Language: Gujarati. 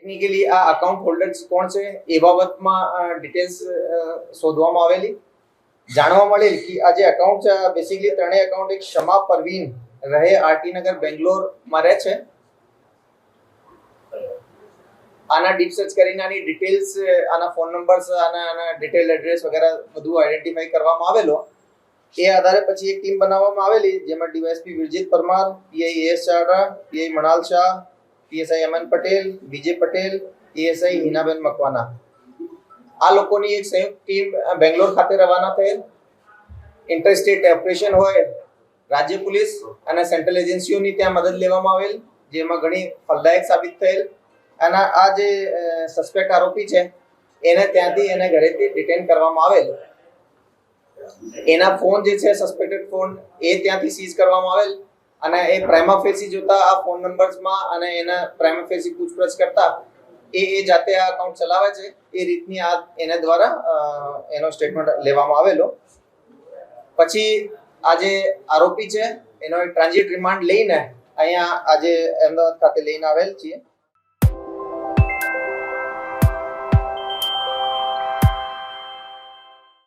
ટેકનિકલી આ અકાઉન્ટ હોલ્ડર્સ કોણ છે એ બાબતમાં ડિટેલ્સ શોધવામાં આવેલી. જાણવા મળેલ કે આ જે એકાઉન્ટ છે બેસિકલી ત્રણેય એકાઉન્ટ એક ક્ષમા પરવીન રહે આરટી નગર, બેંગ્લોરમાં રહે છે. આના ડીપ સર્ચ કરીને આની ડિટેલ્સ આના ફોન નંબર્સ આના આના ડિટેલ એડ્રેસ વગેરે બધું આઈડેન્ટિફાઈ કરવામાં આવેલો. એ આધારે પછી એક ટીમ બનાવવામાં આવેલી, જેમાં DYSP Virjit Parmar, PI S Chavda, PI Manal Shah PSI Aman Patel, Vijay Patel, PSI હિનાબેન મકવાના. આ લોકોની એક સંયુક્ત ટીમ બેંગ્લોર ખાતે રવાના થયેલ. ઇન્ટરસ્ટેટ ઓપરેશન હોય, રાજ્ય પોલીસ અને સેન્ટ્રલ એજન્સીઓની ત્યાં મદદ લેવામાં આવેલ, જેમાં ઘણી ફલદાયક સાબિત થયેલ. અને આ જે સસ્પેક્ટ આરોપી છે, એને ત્યાંથી એને ઘરેથી ડિટેન કરવામાં આવેલ. એના ફોન જે છે સસ્પેક્ટેડ ફોન એ ત્યાંથી સીઝ કરવામાં આવેલ. અને એ પ્રાઇમા ફેસી જોતા આ ફોન નંબર્સમાં અને એના પ્રાઇમા ફેસી પૂછપરછ કરતા એ એ જાતે આ અકાઉન્ટ ચલાવે છે. એ રીતની આ એના દ્વારા એનો સ્ટેટમેન્ટ લેવામાં આવેલો. પછી આ જે આરોપી છે, એનો ટ્રાન્ઝિટ રિમાન્ડ લઈને અહીંયા આજે અમદાવાદ ખાતે લઈને આવેલ છીએ.